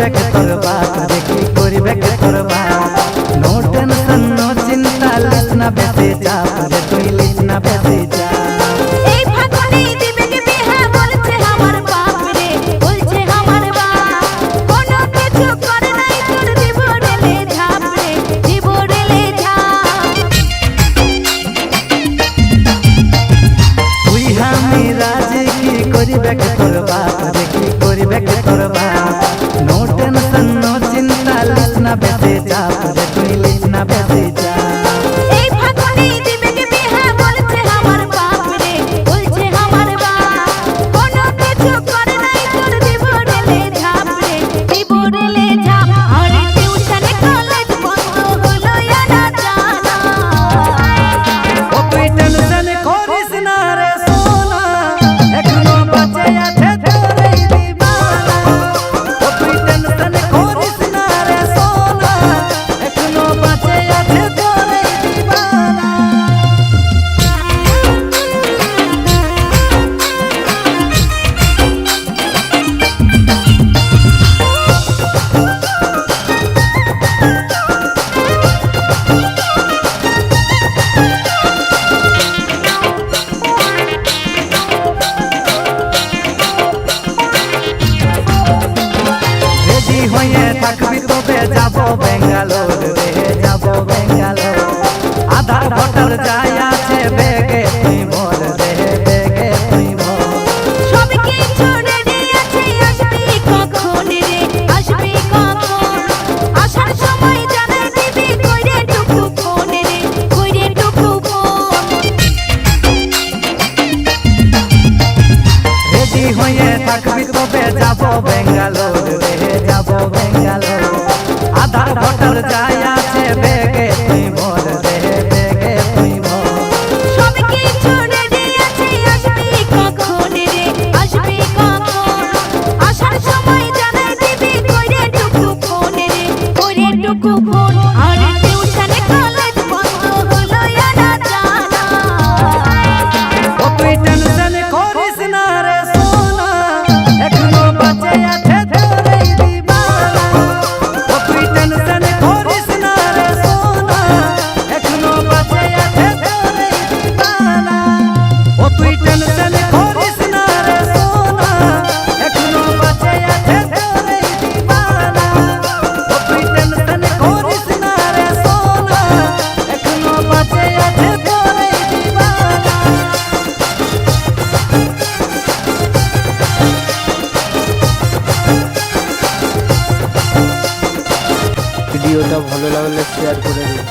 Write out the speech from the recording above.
করবে কে তোর বাপ? দেখি করবে কে তোর বাপ? নো টেনশন নো চিন্তা লিস না বেঁচে যা রে তুই লিস না বেঁচে যা। করিবে তোর বাপ? দেখি করিবে বেঙ্গালোর রে যাব বেঙ্গালোর আধার ভোটার যাই আছে বেগে বিমল রে বেগে বিমল সব কিছু রেডি আছে আসবি কখন রে আসবি কখন? আসার সময় জানা হয়ে থাকবি তবে যাব বেঙ্গালোর রে যাব বেঙ্গালোর সাদা বটল যায় ভালো লাগলে শেয়ার করে দিন।